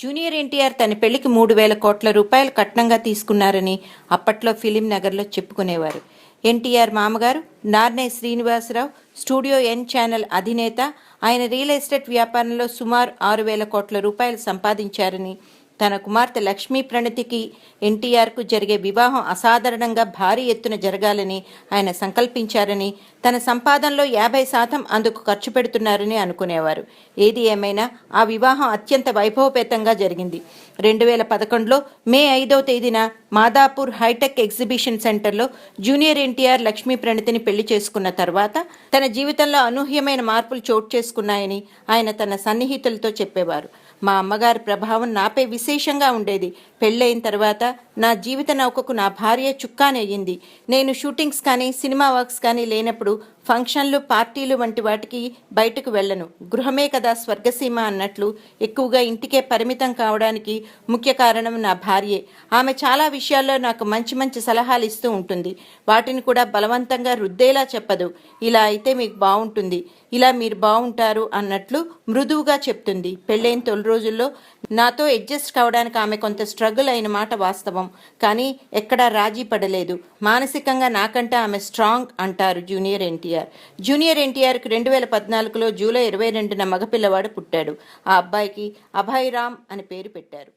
Junior NTR తన పెళ్ళికి మూడు వేల కోట్ల రూపాయలు కట్నంగా తీసుకున్నారని అప్పట్లో ఫిలిం నగర్లో చెప్పుకునేవారు. ఎన్టీఆర్ మామగారు Narne Srinivasarao studio N channel అధినేత ఆయన రియల్ ఎస్టేట్ వ్యాపారంలో సుమారు ఆరు వేల కోట్ల రూపాయలు సంపాదించారని తన కుమార్తె లక్ష్మీ ప్రణతికి ఎన్టీఆర్కు జరిగే వివాహం అసాధారణంగా భారీ ఎత్తున జరగాలని ఆయన సంకల్పించారని తన సంపాదనలో యాభై శాతం అందుకు ఖర్చు పెడుతున్నారని అనుకునేవారు. ఏది ఏమైనా ఆ వివాహం అత్యంత వైభవపేతంగా జరిగింది. రెండు వేల పదకొండులో మే ఐదవ తేదీన మాదాపూర్ హైటెక్ ఎగ్జిబిషన్ సెంటర్లో జూనియర్ ఎన్టీఆర్ లక్ష్మీ ప్రణతిని పెళ్ళి చేసుకున్న తర్వాత తన జీవితంలో అనూహ్యమైన మార్పులు చోటు చేసుకున్నాయని ఆయన తన సన్నిహితులతో చెప్పేవారు. మా అమ్మగారి ప్రభావం నాపై విశేషంగా ఉండేది. పెళ్ళైన తర్వాత నా జీవిత నౌకకు నా భార్య చుక్కానయ్యింది. నేను షూటింగ్స్ కానీ సినిమా వర్క్స్ కానీ లేనప్పుడు ఫంక్షన్లు పార్టీలు వంటి వాటికి బయటకు వెళ్ళను. గృహమే కదా స్వర్గసీమ అన్నట్లు ఎక్కువగా ఇంటికే పరిమితం కావడానికి ముఖ్య కారణం నా భార్యే. ఆమె చాలా విషయాల్లో నాకు మంచి మంచి సలహాలు ఇస్తూ ఉంటుంది. వాటిని కూడా బలవంతంగా రుద్దేలా చెప్పదు. ఇలా అయితే మీకు బాగుంటుంది ఇలా మీరు బాగుంటారు అన్నట్లు మృదువుగా చెప్తుంది. పెళ్ళైన తొలి రోజుల్లో నాతో అడ్జస్ట్ కావడానికి ఆమె కొంత స్ట్రగుల్ అయిన మాట వాస్తవం. కానీ ఎక్కడా రాజీ పడలేదు. మానసికంగా నాకంటే ఆమె స్ట్రాంగ్ అంటారు జూనియర్ ఎన్టీఆర్. జూనియర్ ఎన్టీఆర్కి రెండు వేల పద్నాలుగులో జూలై ఇరవై రెండున మగపిల్లవాడు పుట్టాడు. ఆ అబ్బాయికి అభయ్ రామ్ అని పేరు పెట్టారు.